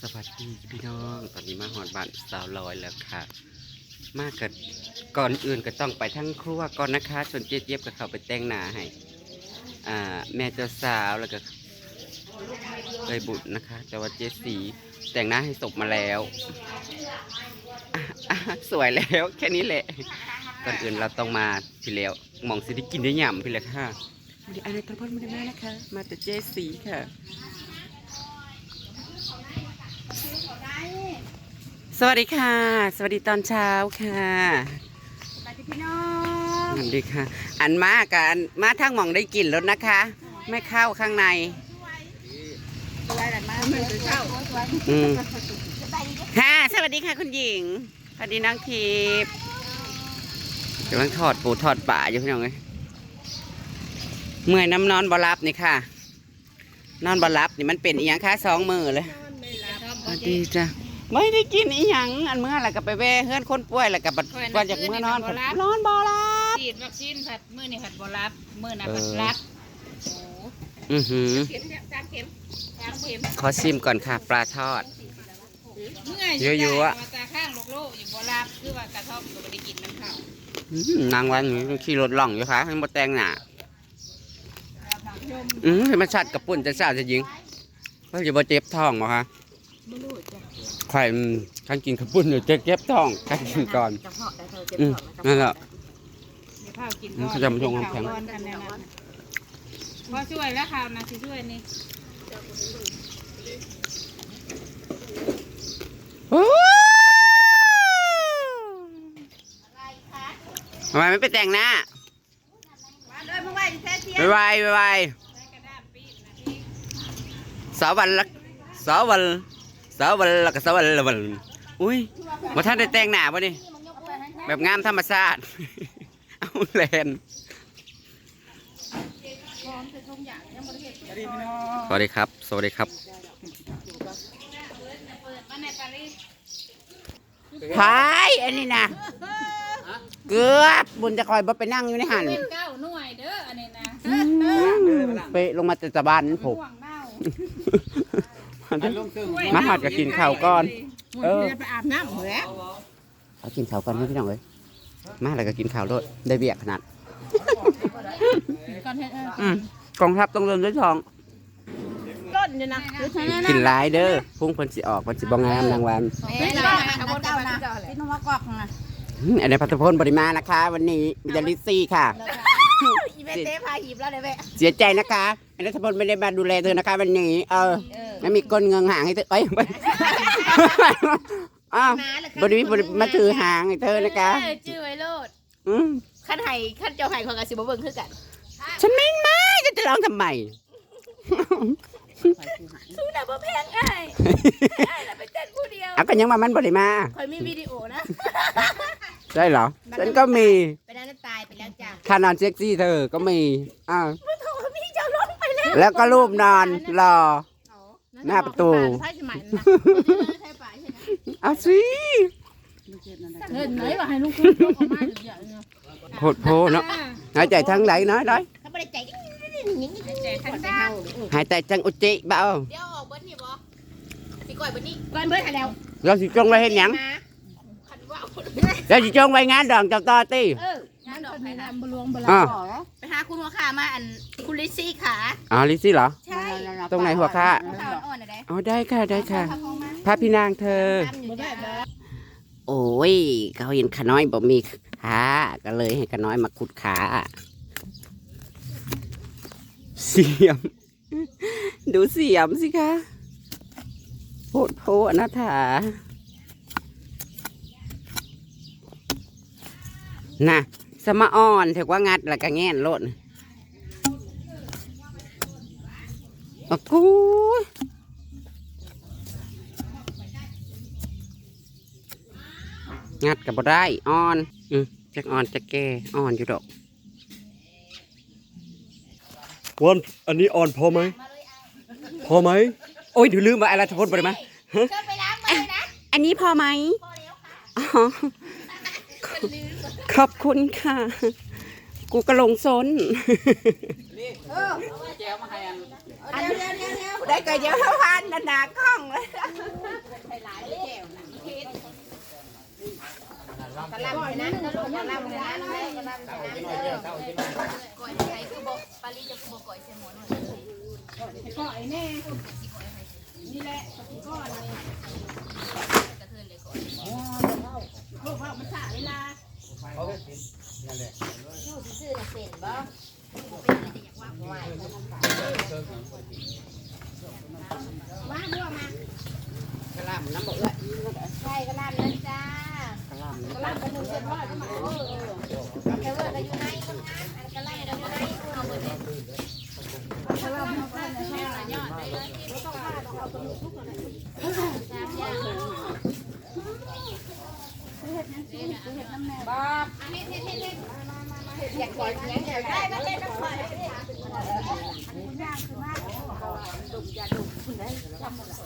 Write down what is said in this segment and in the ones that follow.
สวัสดีพี่น้องตอนนี้มาหอดบ้านสาวลอยแล้วค่ะ มากกับก่อนอื่นก็ต้องไปทั้งครัวก่อนนะคะส่วนเจี๊ยบก็เข้าไปแต่งหน้าให้อ่าแม่เจ้าสาวแล้วก็เลยบุตรนะคะ แต่ว่าเจ๊สีแต่งหน้าให้ศพมาแล้วสวยแล้วแค่นี้แหละก่อนอื่นเราต้องมาพี่แล้วมองสิได้กินได้หย่ำพี่แล้วค่ะไม่ได้อะไรตะพอนไม่ได้มนะคะ มาแต่เจ๊สีค่ะ สวัสดีค่ะ สวัสดีตอนเช้าค่ะสวัสดีพี่น้องสวัสดีค่ะ อันมากันมาทางหมองได้กลิ่นรถนะคะ ไม่เข้าข้างในสวยแต่มาไม่ได้เข้าอืมค่ะ สวัสดีค่ะคุณหญิงสวัสดีน้องทิพย์กำลังทอดปูทอดป่าอยู่พี่น้องเลยเมื่อยน้ำนอนบอรับนี่ค่ะ นอนบอรับนี่มันเป็นอีหยังคะสองมือเลยสวัสดีจ้ะ ไม่ได้กินอีหยังอันเมื่อไรก็ไปแว่เฮือนคนป่วยแล้วก็บัดก่อนจากเมื่อนอนผัดนอนบอรับฉีดวัคซีนผัดมื้อนี่ผัดบ่รับมื้อน่ะเออผัดรับโอ้อือหือเข็มเนี่ยสามเข็มสามเข็มขอชิมก่อนค่ะ ปลาทอด เมื่อยเยอะๆอะมาตาข้างโลกโลกอยู่บ่รับคือว่ากระท่อมก็บ่ได้กินน้ำข้าวอืมนางวันนี้ขี่รถล่องอยู่ค่ะให้มาแต่งหน้าอืมให้มันชัดกับปุ่นจะสาวจะยิงเพื่อจะบ่เจ็บท้องบ่คะ บ่รู้จ้ะใครอืมขันกินขับปุ่นอยู่จะเจ็บท้องขันกินก่อนจะเพาะได้เธอเจ็บอืมท้องนั่นแหละมีข้าวกินอืมเขาจะมาชงน้ำแข็ง ข้าวร้อนกันแน่นอนพอช่วยแล้วค่ะมาสิช่วยนี่โอ้ทำไมไม่ไปแต่งหน้ามาเลยเมื่อวานแท้เทียไปไวไปไวสาววันละสาววัน สาววันละก็สาววันละวันอุ้ยมาท่านได้แต่งหน้าป่ะนี่แบบงามธรรมชาติ เอาแลนสวัสดีครับ สวัสดีครับมาในปารีสพายอันนี้นะเกือบบุญจะคอยบ่ไปนั่งอยู่ในหันเป็นเก้าหน่วยเด้ออันนี้นะไปลงมาแต่ตะบานผมห่วงเน่า มาหัดก็กินข้าวก่อน เออ ไปอาบน้ำเหรอเอากินข้าวก่อนไหมพี่น้องเอ้ยมาแล้วก็กินข้าวโลดได้เบียกขนาดก่อนเถอะเอออืมกองทัพต้องเริ่มด้วยทอง ก้นอยู่นะกินหลายเด้อพุ่งเพิ่นสิออกเพิ่นสิบ่งามรางวัลเป็นเจ้านะเจ้านะที่น้องว่ากอกนะอืมอันนี้พัฒพลปริมานะคะ วันนี้มีแต่ลิซซี่ค่ะ อีเวนเต้พาหีบแล้วเลยแม่เสียใจนะคะอันนี้พัฒพลไม่ได้มาดูแลเธอนะคะ วันนี้ เออ ไม่มีก้นเงิงหางให้เธอเอ้ยไม่อ้าวบริบริมาถือหางให้เธอนะคะจื้อไว้โลดอืมขั้นไห้ขั้นเจ้าไห้ของกสิบเบิ่งคือกัน ฉันไม่ไม่จะจะร้องทำไมสู้นะบ่แพงไอ้ไอ้น่ะไปเต้นผู้เดียวเอากันยังมามันบริมาคอยมีวิดีโอนะใช่เหรอฉันก็มีไปนั้นตายไปแล้วจ้ะท่านอนเซ็กซี่เธอก็มีอ้าวโทรพี่เจ้าลงไปแล้วแล้วก็รูปนอนรอ หน้าประตู ใช่ไหมนะใช่ป่ะใช่ไหมเอาสิเห็นไหมว่าให้ลุงคุณยกออกมาเดี๋ยวเนี่ยโหดโพเนาะหายใจทั้งไหนน้อยน้อยเขาไม่ได้ใจใจทั้งดาวหายใจจังอุจิเบาเดี๋ยวออกเบิ้ลนี่บ่สิก่อยเบิ้ลนี่ก่อยเบิ้ลให้แล้วเราสิจงไว้เห็นหยังคันว่าเราสิจงไว้งานดองเจ้าต่อตีเอองานดอกไผ่นะอ่าไป หาคุณหัวขามาอันคุณลิซี่ขา อ๋อลิซี่เหรอ ใช่ตรงไหนหัวข้า หัวขาอ่อนๆนะได้อ๋อได้ค่ะได้ค่ะ เอามาพระพี่นางเธอบ่ได้บ่โอ้ยเขาเห็นขาน้อยบ่มีขาก็เลยให้ขาน้อยมาขุดขาเสียม ดูเสียมสิคะโพดโพอนาถาน่ะ สมาอ่อนถือว่างัดแล้วก็แง่นโลดโอ้กูยงัดกับบ่ได้อ่อน อืมจักอ่อนจักแก่อ่อนอยู่ดอกวันอันนี้อ่อนพอไหม พอไหม โอ้ยเดี๋ยวลืมว่าอะไรทพลไปมาเชิญไปล้างมือนะอันนี้พอไหมอ๋อ ขอบคุณค่ะ กูกระลงซนอันเดียวเดียวเดียวได้ก็เยอะพันนานาข้องเลยกะลำนะกะลำนะกะลำนะก่อยไทยคือบอกปารีจะคือบอกก่อยเซมอนก่อยแน่นี่แหละก้อน ได้ไม่เล่นน้ำฝอยเลยค่ะ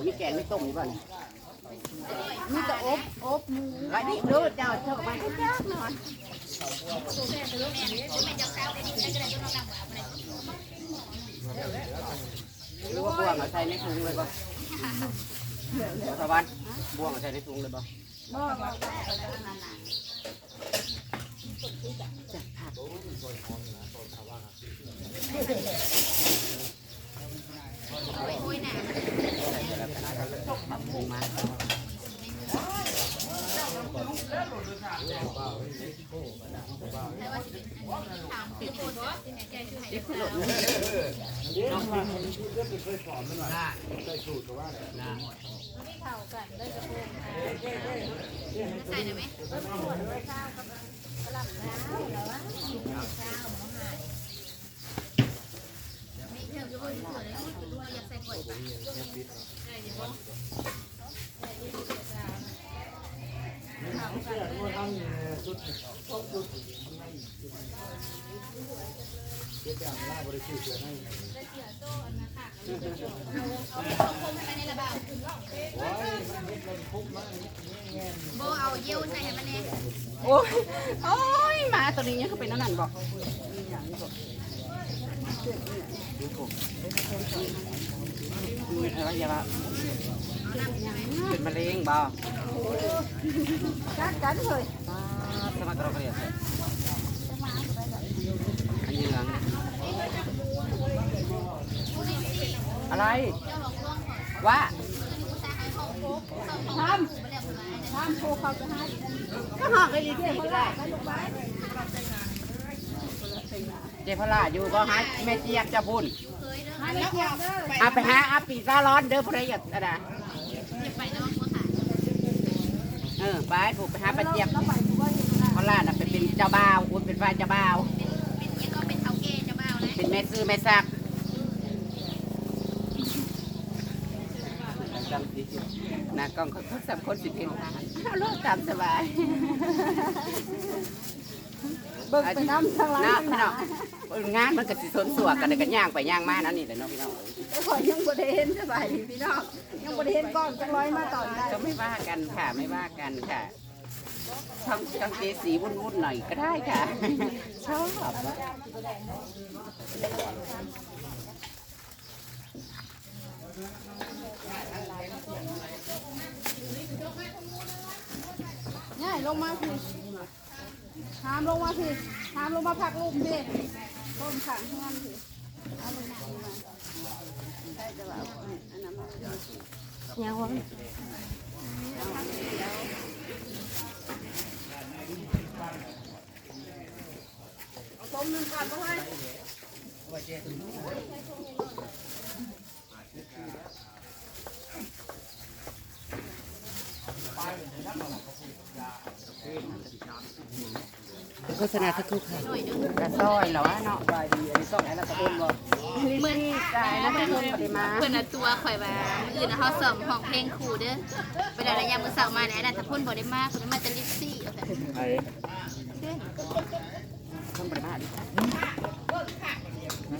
บอกมีแกงมีต้มอยู่บ้านมีแต่อบอบหมูไอ้นี่ดูเจ้าเจ้ามาเจ้าหน่อยรือว่าบ่วงเอาใส่ในถุงเลยป่ะสวัสดิ์บ่วงเอาใส่ในถุงเลยป่ะบ่บ่โอ้ยหนาปรับปรุงมาแต่ว่าสิถามเป็นคนว่า ใจคือให้ที่หลุดใส่ได้ไหมมีเทอมอยู่บนหัวเลยอยากใส่ก่อยปะ โบเอาเยี่ยวใส่ให้มันเองโอ้ย โอ้ยหมาตัวนี้ยังเขาเป็นนั่นนั่นบอกอะไรอย่าว่าเป็นมะเร็งบ่กัดกันเลยสมัครเราเรียนอันนี้เหลืองอะไรว่าทำทำโคเขาจะให้ก็ห้องไอ้ลิเที่ก็ได้ไปลงไป เจพลาอยู่ก็หาแม่เจี๊ยบจะพุ่นให้ไม่เกี่ยวเด้อเอาไปหาอาปีซาร้อนเด้อพระยศนะเก็บไปเนาะหัวขาเออไปผูกไปหาป้าเจี๊ยบแล้วไปดูว่าอยู่นะพลาน่ะเป็นเป็นเจ้าบ่าวอุ้ยเป็นฝ่ายเจ้าบ่าวเป็นยังก็เป็นเท่าแก่จะเบาเลยเป็นแม่ซื้อแม่ซักหน้ากล้องเขาสามคนสิบเอ็ดเอาลูกตามสบาย เบิกไปน้ำทางหลังเนาะทางพี่หน้น้าองงานมันก็สิสนสัวกันเลยกันย่างไปย่างมานั่นนี่แหละเนาะพี่น้องขอยยังบ่ได้เห็นสบายดีพี่น้องยังบ่ได้เห็นก้อนจังร้อยมาตอนได้ก็ไม่ว่ากันค่ะไม่ว่ากันค่ะช่องช่องเจสีวุ่นวุ่นๆหน่อยก็ได้ค่ะชอบง่ายลงมาพี่หามลงมาพี่หามลงมาพักลูกพี่ต้มขังงานพี่เอาลงมาลงมาใช่จะว่าอันนั้นมาเยังวะต้มหนึ่งก่อนก็ให้ โฆษณาสักครู่ค่ะหน่อยนึงกระซ้อยเหรอวะเนาะบายดีอันนี้ต้องไหนละตะบนบ่เหมือนใจนะเป็นคนปริมาเพื่อนน่ะตัวข่อยว่ามื้ออื่นน่ะเฮาซ้อมห้องเพลงครูเด้อเวลาระยะมื้อเช้ามาเนี่ยอันนั้นถ้าเพิ่นบ่ได้มาเพิ่นมาจะลิปซี่เอาแต่ไอ้คนปริมาดิ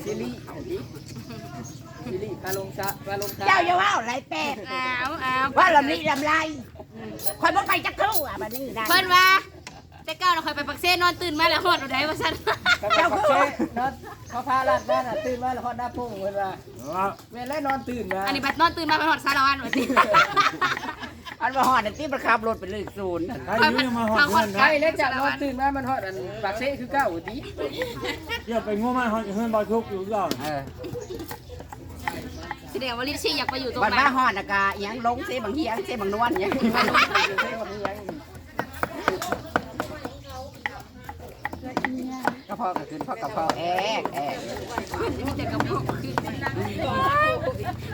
ซิลี่ซิลี่ปลาลงซะปลาลงซะเจ้าอย่าว่าอะไรเป็ดอ้าวอ้าวว่าลำนี้ลำไร คอยบ่ไปจักครู่อะบัดนี้ได้เพิ่นว่า แต่เก้าเราข่อยไปปักเซ่นอนตื่นมาแล้วฮอดเอาได้ว่าซั่นเจ้าคือนัดเขาพาลาดบ้านอะตื่นมาแล้วฮอดหน้าพุ่งเพิ่นว่าแม่นแล้วนอนตื่นมาอันนี้บัดนอนตื่นมาไปฮอดสารวันว่าสิอันมาฮอดอันที่ประคับรถเป็นเลขศูนย์ไอ้ยูยังมาหอดเพื่อนใช่นะแล้วจากนอนตื่นมามันฮอดอันปากเซ่คือเก้าติเดี๋ยวไปงัวมาหอดเพื่อนบอยทุกอยู่ก่อนเออ แสดงว่าลิชี่อยากไปอยู่ตรงวันนั้มานฮอดน่ะกะอิหยังลงเซ่บางเฮียงเซ่บางนวลอิหยังก็พอก็ขึ้นพอกับพอแอกแอกมีแต่กระเพาะขึ้น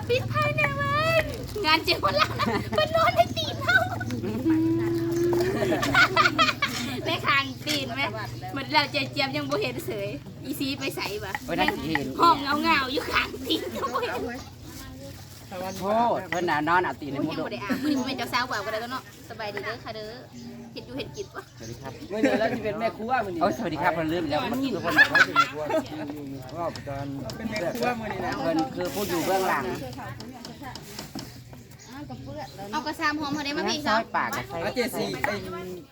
ปิดภายในวันงานเจ้าละนะมันนอนในตีนเฮาในคางตีนไหมเหมือนเราเจียมๆยังบ่เห็นเสยอีซีไปใส่บ่เว้ยนั่นสิเห็นห้องเงาๆอยู่ข้างตีนก็บ่เห็น โทษเพิ่นน่ะนอนเอาตีนในโอ้ยมุยังดบ่ได้อาบมื้อนี้บ่เป็นเจ้าสาวบ่าวก็ได้แล้วเนาะสบายดีเด้อค่ะเด้อเฮ็ดอยู่เฮ็ดกินบ่สวัสดีครับมื่อนี้แล้วที่เป็นแม่ครัวมื่อนี้โอ้ยสวัสดีครับเพิ่นลืมแล้วมันทุกคนเขาเป็นครัวว่าประจานเป็นแม่ครัวมื่อนี้นะเพิ่นคือผู้อยู่เบื้องหลังเอากระซามหอมเฮาได้มาพี่ซเนาะอยปากกับไส้เอาเจสี่ไอ้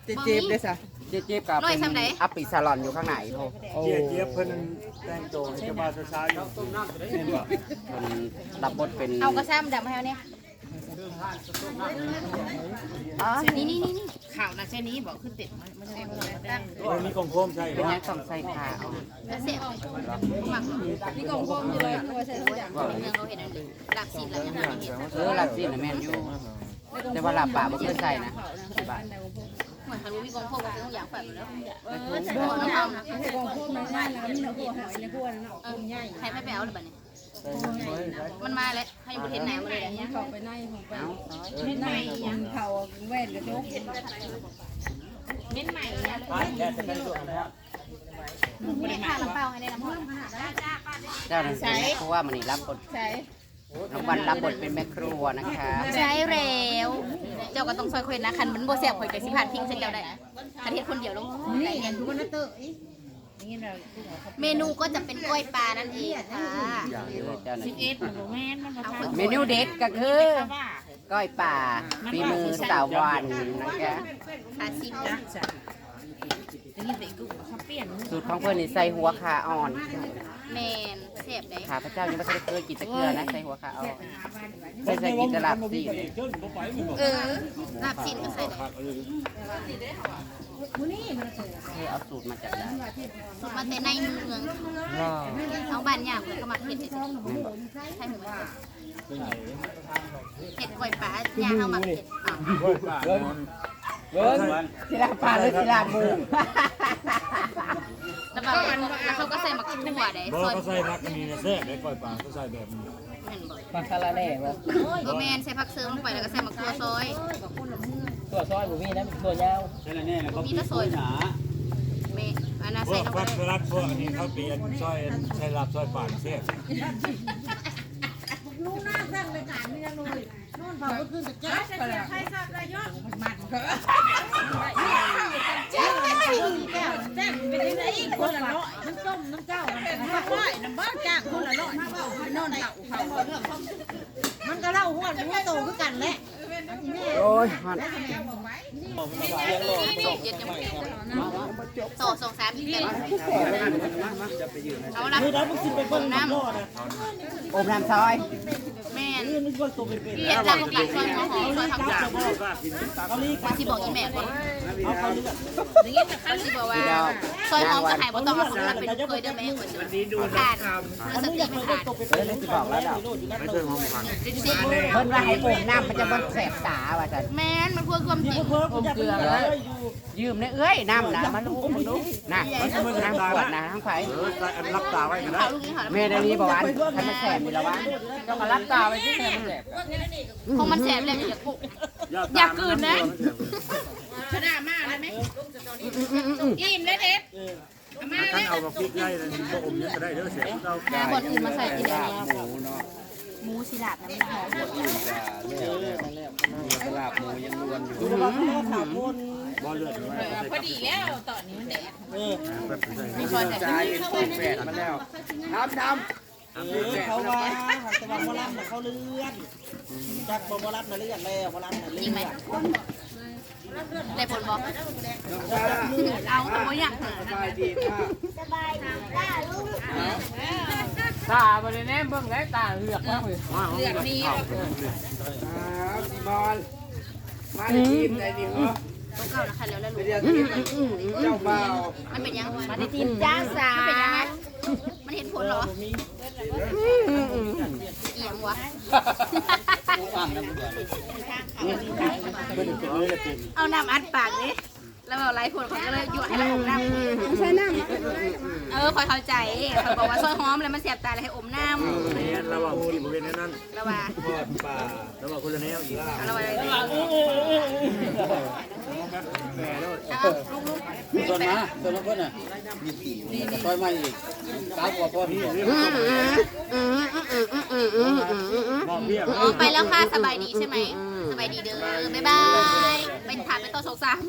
เจเจฟได้ซะ เจี๊ยบกับร้อยซ้ำใดอัปปิซาลอนอยู่ข้างในโทษเจี๊ยบเจี๊ยบเพื่อนแต่งตัวให้เจ้าบ่าวช้าๆอยู่เห็นบ่เพิ่นรับบทเป็นเอากระซามดำให้เอาเนี่ยอ๋อนี่นี่นี่นี่ข่าวนะเช่นนี้บอกขึ้นติดมันมันจะตั้งเออมีกองโคมใช่เป็นบ่ยังต้องใส่ผ้าเอาแล้วเสียบหมักนี่กองพมอยู่เลยตัวใส่ทุกอย่างเมืองเราเห็นอันนี้หลักสินแล้วยังไม่เห็นเออหลับสิน่ะแม่นอยู่แต่ว่าหลับปากบ่เคยใส่นะบาท เหมือนทะลุมีกองพมก็ต้องอยางแบบแล้วเออใส่หัวน้ำมันกองพมมันง่ายแล้วมีหัวหอยในพวกนั้นเนาะใครไม่ไปเอาหรือเปล่าเนี่ยมันมาแล้วให้บุเทนไหนมาเลยเนี่ยเอาซอยในยังเขาแว่นกระจกเม้นใหม่เนี่ยแดดจะเป็นส่วนนะครับไม่ได้ทานลำเปล่าให้ได้ลำพองเจ้าหน้าที่เพราะว่ามันนี่รับบทใช่ น้องวันรับบทเป็นแม่ครัวนะคะใช่แล้วเจ้าก็ต้องซอยคุยนะคันมันโบแซ่บข่อยกับสิผ่านพิงเส้นเจ้าได้คันเทศคนเดียวลงนี่เห็นทุกคนนะเตออย่างนี้เราเมนูก็จะเป็นกล้วยปลานั่นเองค่ะเจ้าหน้าสิบที่เอ็ดมันแม่นมันมาทำเมนูเด็ดก็คือว่าก้อยป่าฝีมือสาววันนะคะคาซิมอย่างนี้เด็กกูเขาเปลี่ยนสูตรของเพื่อนนี่ใส่หัวขาอ่อน แมนแซ่บได้ข้าพเจ้ายังไม่เคยกินตะเกียนะใส่หัวขาอ่อนใส่ใส่กินแตลาบสิเออลาบซินก็ใส่ได้เธอเอาสูตรมาจากไหนสูตรมาแต่ในเมืองรอเอาบ้านย่างเพิ่นก็มาเฮ็ดให้ใช่หมูเฮ็ดกล้วยปลาย่างเอามาเฮ็ดอะเบิ้งศิลาปลาหรือศิลาบู แล้วแบบแล้วเขาก็ใส่มะกรูดได้บ่ซอยก็ใส่ผักอันนี้นะแซ่บได้ก้อยปลาก็ใส่แบบนี้แม่นบ่ปลาคาราแน่บ่เออแม่นใส่ผักเสริมลงไปแล้วก็ใส่มะกรูดซอยตัวซอยบ่มีนะตัวยาวมีแต่ซอยแม่อันนั้นพวใส่กลงไปผักสลัดพวกอันนี้เขาเปลี่ยนซอยใส่ลาบซอยปลาแซ่บคนละร้อยมันต้มน้ำเจ้า มันก็ร้อยน้ำบ้าจ้างคนละร้อยไปนอนเต่าเขามันก็เล่าหัวหัวโตคือกันแหละโอ้ยฮอน เย็นจังโตสองสามที่เป็นเอาละนี่ได้มึงสิไปเบิ่งน้ำพ่อนะอมน้ำซอย แม่นนี่ว่าตัวเป็นเรียกหลักหลักซอยหัวหอมซอยผักกาดพ่อกล้ากินตาเกาหลีว่าสิบอกอีแม่ก่อนเอาเขาเลือดว่าสิบอกว่าซอยหอมจะหายบ่ต้องเอาของนั้นเป็นเคยเด้อแม่คนจะขาดเนื้อสติมันขาดเออเลยสิบอกแล้วดอกไม่ใช่ของฟังจริงเพิ่นว่าให้อมน้ำมันจะบ่แสบตาว่าจันๆแม่นมันเพื่อความจริงเพิ่มกูจะเกลือเลยอยู่ยืมในเอ้ยน้ำนะมาลูกมาลูกน่ะน้ำขวดนะทั้งไผเออใส่อันรับตาไว้กันนะข่าวลูกนี่ข่าวแม่ได้นี้บอกว่าท่านแสบมีแล้ววะต้องมารับตาไว้ที่แม่แสบของมันแสบเลยมันจะกุอย่าอยากกลืนนะชนะมากแล้วแอิ่มเลยเด็ดท่านเอากับพริกไล่เลยก็อมยังก็ได้เด้อเสียเราแม่บดอื่นมาใส่อีกแล้วหมูเนาะ หมูสิลาบน้ำหอมแล้วแล้วมีกระลาบหมูยังล้วนอยู่ดูว่าเขาถามนบ่เลือดพอดีแล้วตอนนี้มันแดดเออแบบใส่มีพอแต่จ่ายเป็นปูแฝดมาแล้วทำทเออเขาว่าแต่ว่าบ่รับเขาเลื่อนจักบ่บ่รับน่ะเลื่อนแล้วบ่รับน่ะเลื่จริงไหมอนได้ผลบอกเอาต่ว่าอย่ากหาสบายดีค่ะสบายดีจ้าลูก ตาบริเน่เบิ่งได้ตาเหือกแล้วเลยเลือดมีครับซีมอนมาในทีมไหนดีเหรอต้องเข้านะคะแล้วแล้วไปลูกเรียนทีมเจ้าบ่าวมันเป็นยังมันทีมจ้าสาเป็นยังไงมันเห็นผลเหรอเอียงวะเอาน้ำอัดปากนี่ แล้วเอาไล่ผลเขาก็เลยหยวดให้เราอมน้ำใช่น้ำเออคอยเข้าใจเขาบอกว่าซอยหอมแล้วมันเสียบตาเลยให้อมน้ำเนี่ยเราว่าที่บริเวณนั้นแล้วว่าทอดปลาแล้วว่าคนละแนวอีกแล้วว่าแม่แล้วเอาลูกลูกต้นมาต้นละคนน่ะมีปีซอยมาอีกสาวกว่าพ่อพี่บอกเบี้ยอ๋อไปแล้วค่ะสบายดีใช่ไหมสบายดีเด้อบ๊ายบายเป็นถามเป็นตัวสงสาร